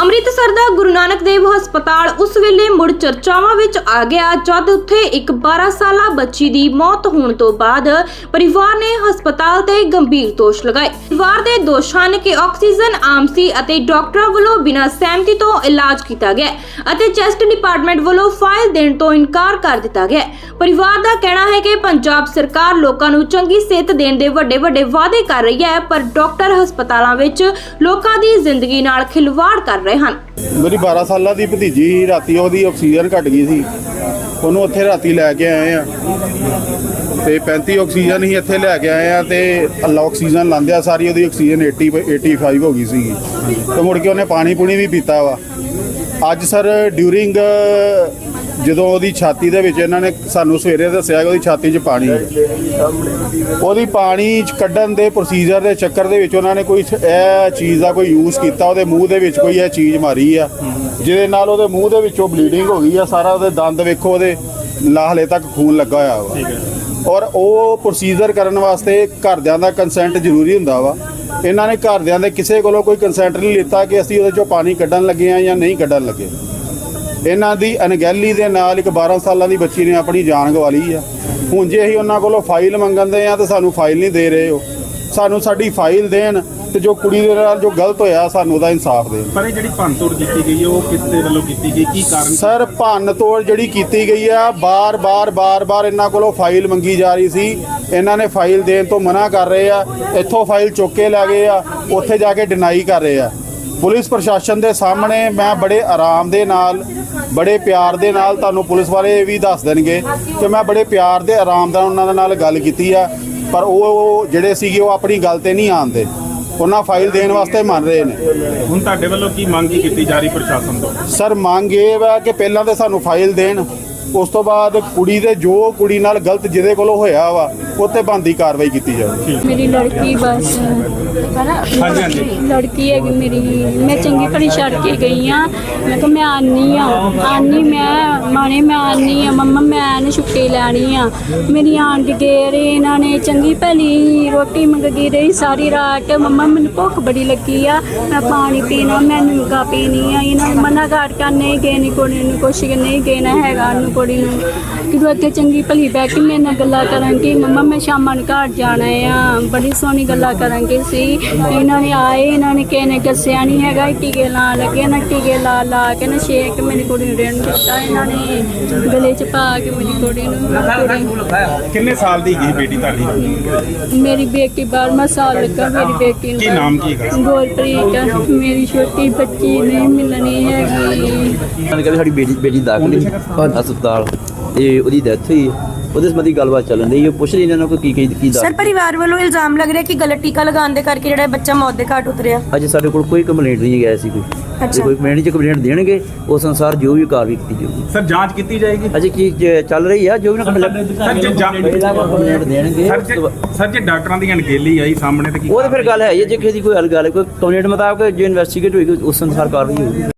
ਅੰਮ੍ਰਿਤਸਰ ਦਾ ਗੁਰੂ ਨਾਨਕ ਦੇਵ ਹਸਪਤਾਲ ਉਸ ਵੇਲੇ ਮੁੜ ਚਰਚਾਵਾਂ ਵਿੱਚ ਆ ਗਿਆ ਜਦ ਉੱਥੇ ਇੱਕ 12 ਸਾਲਾ ਬੱਚੀ ਦੀ ਮੌਤ ਹੋਣ ਤੋਂ ਬਾਅਦ ਪਰਿਵਾਰ ਨੇ ਹਸਪਤਾਲ ਤੇ ਗੰਭੀਰ ਦੋਸ਼ ਲਗਾਏ। ਪਰਿਵਾਰ ਦੇ ਦੋਸ਼ ਹਨ ਕਿ ਆਕਸੀਜਨ ਆਮ ਸੀ ਅਤੇ ਡਾਕਟਰਾਂ ਵੱਲੋਂ ਬਿਨਾਂ ਸਹਿਮਤੀ ਤੋਂ ਇਲਾਜ ਕੀਤਾ ਗਿਆ ਅਤੇ ਚੈਸਟ ਡਿਪਾਰਟਮੈਂਟ ਵੱਲੋਂ ਫਾਈਲ ਦੇਣ ਤੋਂ ਇਨਕਾਰ ਕਰ ਦਿੱਤਾ ਗਿਆ। ਪਰਿਵਾਰ ਦਾ ਕਹਿਣਾ ਹੈ ਕਿ ਪੰਜਾਬ ਸਰਕਾਰ ਲੋਕਾਂ ਨੂੰ ਚੰਗੀ ਸਿਹਤ ਦੇਣ ਦੇ ਵੱਡੇ ਵੱਡੇ ਵਾਅਦੇ ਕਰ ਰਹੀ ਹੈ, ਪਰ ਡਾਕਟਰ ਹਸਪਤਾਲਾਂ ਵਿੱਚ ਲੋਕਾਂ ਦੀ ਜ਼ਿੰਦਗੀ ਨਾਲ ਖਿਲਵਾੜ ਕਰ ਰਹੇ ਹਨ। ਮੇਰੀ 12 ਸਾਲਾਂ ਦੀ ਭਤੀਜੀ ਸੀ, ਰਾਤੀ ਉਹਦੀ ਆਕਸੀਜਨ ਘਟ ਗਈ ਸੀ। ਉਹਨੂੰ ਉੱਥੇ ਰਾਤੀ ਲੈ ਕੇ ਆਏ ਆ। ਤੇ 35 ਆਕਸੀਜਨ ਹੀ ਇੱਥੇ ਲੈ ਕੇ ਆਏ ਆ ਤੇ ਅੱਲਾ ਆਕਸੀਜਨ ਲਾਂਦਿਆ ਸਾਰੀ ਉਹਦੀ ਆਕਸੀਜਨ 80 ਪ- 85 ਹੋ ਗਈ ਸੀਗੀ ਤੇ ਮੁੜ ਕੇ ਉਹਨੇ ਪਾਣੀ ਪੂਣੀ ਵੀ ਪੀਤਾ ਵਾ। ਅੱਜ ਸਰ ਡਿਊਰਿੰਗ ਜਦੋਂ ਉਹਦੀ ਛਾਤੀ ਦੇ ਵਿੱਚ ਇਹਨਾਂ ਨੇ ਸਾਨੂੰ ਸਵੇਰੇ ਦੱਸਿਆ ਕਿ ਉਹਦੀ ਛਾਤੀ 'ਚ ਪਾਣੀ ਹੈ। ਉਹਦੀ ਪਾਣੀ ਚ ਕੱਢਣ ਦੇ ਪ੍ਰੋਸੀਜਰ ਦੇ ਚੱਕਰ ਦੇ ਵਿੱਚ ਉਹਨਾਂ ਨੇ ਕੋਈ ਇਹ ਚੀਜ਼ ਦਾ ਕੋਈ ਯੂਜ਼ ਕੀਤਾ ਉਹਦੇ ਮੂੰਹ ਦੇ ਵਿੱਚ ਕੋਈ ਇਹ ਚੀਜ਼ ਮਾਰੀ ਆ। ਜਿਹਦੇ ਨਾਲ ਉਹਦੇ ਮੂੰਹ ਦੇ ਵਿੱਚੋਂ ਬਲੀਡਿੰਗ ਹੋ ਗਈ ਆ ਸਾਰਾ ਉਹਦੇ ਦੰਦ ਵੇਖੋ ਉਹਦੇ ਲਾ ਹਲੇ ਤੱਕ ਖੂਨ ਲੱਗਾ ਹੋਇਆ ਵਾ। ਔਰ ਉਹ ਪ੍ਰੋਸੀਜਰ ਕਰਨ ਵਾਸਤੇ ਘਰਦਿਆਂ ਦਾ ਕੰਸੈਂਟ ਜ਼ਰੂਰੀ ਹੁੰਦਾ ਵਾ। ਇਹਨਾਂ ਨੇ ਘਰਦਿਆਂ ਦੇ ਕਿਸੇ ਕੋਲੋਂ ਕੋਈ ਕੰਸੈਂਟ ਨਹੀਂ ਲਿੱਤਾ ਕਿ ਅਸੀਂ ਉਹਦੇ ਚੋਂ ਪਾਣੀ ਕੱਢਣ ਲੱਗੇ ਆ ਜਾਂ ਨਹੀਂ ਕੱਢਣ ਲੱਗੇ। ਇਹਨਾਂ ਦੀ ਅਣਗਹਿਲੀ ਦੇ ਨਾਲ ਇੱਕ 12 ਸਾਲਾਂ ਦੀ ਬੱਚੀ ਨੇ ਆਪਣੀ ਜਾਨ ਗਵਾ ਲਈ ਆ। ਹੁਣ ਜੇ ਅਸੀਂ ਉਹਨਾਂ ਕੋਲੋਂ ਫਾਈਲ ਮੰਗਣਦੇ ਆ ਤਾਂ ਸਾਨੂੰ ਫਾਈਲ ਨਹੀਂ ਦੇ ਰਹੇ ਹੋ ਸਾਨੂੰ ਸਾਡੀ ਫਾਈਲ ਦੇਣ ਤੇ ਜੋ ਕੁੜੀ ਦੇ ਨਾਲ ਜੋ ਗਲਤ ਹੋਇਆ ਸਾਨੂੰ ਉਹਦਾ ਇਨਸਾਫ ਦੇਣ। ਪਰ ਇਹ ਜਿਹੜੀ ਭੰਨਤੋੜ ਕੀਤੀ ਗਈ ਉਹ ਕਿਸ ਦੇ ਵੱਲੋਂ ਕੀਤੀ ਗਈ? ਕੀ ਕਾਰਨ? ਸਰ ਭੰਨ ਤੋੜ ਜਿਹੜੀ ਕੀਤੀ ਗਈ ਆ ਬਾਰ-ਬਾਰ ਬਾਰ-ਬਾਰ ਇਹਨਾਂ ਕੋਲੋਂ ਫਾਈਲ ਮੰਗੀ ਜਾ ਰਹੀ ਸੀ। ਇਹਨਾਂ ਨੇ ਫਾਈਲ ਦੇਣ ਤੋਂ ਮਨਾ ਕਰ ਰਹੇ ਆ। ਇੱਥੋਂ ਫਾਈਲ ਚੁੱਕ ਕੇ ਲੈ ਗਏ ਆ। ਉੱਥੇ ਜਾ ਕੇ ਡਿਨਾਈ ਕਰ ਰਹੇ ਆ। ਪੁਲਿਸ ਪ੍ਰਸ਼ਾਸਨ ਦੇ ਸਾਹਮਣੇ ਮੈਂ ਬੜੇ ਆਰਾਮ ਦੇ ਨਾਲ ਬੜੇ ਪਿਆਰ ਦੇ ਨਾਲ ਤੁਹਾਨੂੰ ਪੁਲਿਸ ਵਾਲੇ ਇਹ ਵੀ ਦੱਸ ਦੇਣਗੇ ਕਿ ਮੈਂ ਬੜੇ ਪਿਆਰ ਦੇ ਆਰਾਮ ਨਾਲ ਉਹਨਾਂ ਨਾਲ ਗੱਲ ਕੀਤੀ ਆ ਪਰ ਉਹ ਜਿਹੜੇ ਸੀਗੇ ਉਹ ਆਪਣੀ ਗੱਲ ਤੇ ਨਹੀਂ ਆਉਂਦੇ। ਉਹਨਾਂ ਫਾਈਲ ਦੇਣ ਵਾਸਤੇ ਮੰਨ ਰਹੇ ਨੇ। ਹੁਣ ਤੁਹਾਡੇ ਵੱਲੋਂ ਕੀ ਮੰਗ ਕੀਤੀ ਜਾ ਰਹੀ ਪ੍ਰਸ਼ਾਸਨ ਤੋਂ? ਸਰ ਮੰਗ ਇਹ ਵਾ ਕਿ ਪਹਿਲਾਂ ਤਾਂ ਸਾਨੂੰ ਫਾਈਲ ਦੇਣ ਉਸ ਤੋਂ ਬਾਅਦ ਕੁੜੀ ਦੇ ਜੋ ਕੁੜੀ ਨਾਲ ਗਲਤ ਜਿਹਦੇ ਕੋਲੋਂ ਹੋਇਆ ਵਾ ਉੱਤੇ ਬੰਦੀ ਕਾਰਵਾਈ ਕੀਤੀ ਜਾਵੇ। ਮੇਰੀ ਲੜਕੀ ਬਸ ਹਾਂਜੀ ਹਾਂਜੀ। ਲੜਕੀ ਹੈਗੀ ਮੇਰੀ ਮੈਂ ਚੰਗੀ ਭਲੀ ਛੱਡ ਕੇ ਗਈ ਆ। ਮੈਂ ਕਿਹਾ ਮੈਂ ਆਨੀ ਆ। ਆਨੀ ਮੈਂ ਮਾਣੇ ਮੈਂ ਆਨੀ ਆ ਮੰਮਾ, ਮੈਂ ਨੇ ਛੁੱਟੀ ਲੈਣੀ ਆ। ਮੇਰੀ ਆਂਟੀ ਗਏ ਇਹਨਾਂ ਨੇ ਚੰਗੀ ਭਲੀ ਰੋਟੀ ਮੰਗਦੀ ਰਹੀ, ਸਾਰੀ ਰਾਤ। ਮੰਮਾ, ਮੈਨੂੰ ਭੁੱਖ ਬੜੀ ਲੱਗੀ ਆ, ਮੈਂ ਪਾਣੀ ਪੀਣਾ, ਮੈਂ ਨਿੰਗਾ ਪੀਣੀ ਆ। ਇਹਨਾਂ ਨੇ ਮਨਾ ਕਰ ਕਰ ਨਹੀਂ ਗਏ ਨਹੀਂ ਕੁੜੀ ਨੂੰ ਕੁਛ ਨਹੀਂ ਕਹਿਣਾ ਹੈਗਾ ਨੂੰ ਕੁੜੀ ਨੂੰ। ਕਿ ਉੱਥੇ ਚੰਗੀ ਭਲੀ ਬਹਿ ਕੇ ਮੇਰੇ ਨਾਲ ਗੱਲਾਂ ਕਰਾਂਗੇ। ਮੰਮਾ, ਮੈਂ ਸ਼ਾਮਾਂ ਨੂੰ ਘਰ ਜਾਣਾ ਆ। ਬੜੀ ਸੋਹਣੀ ਗੱਲਾਂ ਕਰਾਂਗੇ ਸੀ। ਇਹਨਾਂ ਨੇ ਆਏ, ਇਹਨਾਂ ਨੇ ਕਿਸੇ ਨੇ ਦੱਸਿਆ ਨਹੀਂ ਹੈਗਾ, ਟੀਕੇ ਲਾ ਲੱਗੇ ਨਾ ਟੀਕੇ ਲਾ ਲਾ ਕੇ ਨਾ ਛੇਕ ਮੇਰੀ ਕੁੜੀ ਨੂੰ ਰਹਿਣ ਦਿੱਤਾ ਇਹਨਾਂ ਨੇ। ਗਲੇ 'ਚ ਪਾ ਕੇ ਮੇਰੀ ਕੁੜੀ ਨੂੰ ਕਿੰਨੇ ਸਾਲ ਦੀ ਗਈ ਬੇਟੀ ਤੁਹਾਡੀ? ਮੇਰੀ ਬੇਟੀ 12ਵਾਂ ਸਾਲ ਲੱਗਾ ਮੇਰੀ ਬੇਟੀ ਨੂੰ। ਕੀ ਨਾਮ ਕੀ ਹੈਗਾ? ਗੁਰਪ੍ਰੀਤ ਮੇਰੀ ਛੋਟੀ ਬੱਚੀ ਨਹੀਂ ਮਿਲਣੀ ਹੈਗੀ। ਕਹਿੰਦੇ ਸਾਡੀ ਬੇਟੀ ਬੇਟੀ ਦਾਖਲ ਹੈ ਹਸਪਤਾਲ। ਤੇ ਉਹਦੀ ਡੈਥ ਹੋਈ ਹੈ। ਉਹਦੇ ਸੰਬੰਧੀ ਗੱਲਬਾਤ ਚੱਲਣ ਦੀ ਉਹ ਪੁੱਛ ਰਹੀ ਇਹਨਾਂ ਨੂੰ ਕਿ ਕੀ ਕੀ ਕੀ ਸਰ ਪਰਿਵਾਰ ਵੱਲੋਂ ਇਲਜ਼ਾਮ ਲੱਗ ਰਿਹਾ ਕਿ ਗਲਤ ਟੀਕਾ ਲਗਾਉਣ ਦੇ ਕਰਕੇ ਜਿਹੜਾ ਇਹ ਬੱਚਾ ਮੌਤ ਦੇ ਘਾਟ ਉਤਰਿਆ। ਅੱਜ ਸਾਡੇ ਕੋਲ ਕੋਈ ਕੰਪਲੇਂਟ ਨਹੀਂ ਗਿਆ ਸੀ ਕੋਈ। ਜੇ ਅੱਛਾ। ਕੋਈ ਕੰਪਲੇਂਟ ਚ ਕੰਪਲੇਂਟ ਦੇਣਗੇ ਉਸ ਅਨੁਸਾਰ ਜੋ ਵੀ ਕਾਰਵਾਈ ਕੀਤੀ ਜਾਊਗੀ। ਸਰ ਜਾਂਚ ਕੀਤੀ ਜਾਏਗੀ? ਅਜੇ ਕੀ ਜੇ ਚੱਲ ਰਹੀ ਆ ਜੋ ਵੀ ਨਾ ਕੰਪਲੇਂਟ ਸਰ ਜੇ ਜਾਂ- ਪਹਿਲਾਂ ਕੰਪਲੇਂਟ ਦੇਣਗੇ ਸਰ ਜੇ ਸਰ ਡਾਕਟਰਾਂ ਦੀ ਅਣਗਹਿਲੀ ਆਈ ਸਾਹਮਣੇ ਤੇ ਕੀ ਉਹ ਤਾਂ ਫਿਰ ਗੱਲ ਹੈ ਹੀ ਹੈ, ਜੇ ਕਿਸੇ ਦੀ ਕੋਈ ਹੱਲ ਗੱਲ ਹੈ, ਕੋਈ ਕੰਪਲੇਂਟ ਮੁਤਾਬਕ ਜੋ ਇਨਵੈਸਟੀਗੇਟ ਹੋਏਗੀ ਉਸ ਅਨੁਸਾਰ ਕਾਰਵਾਈ ਹੋਊਗੀ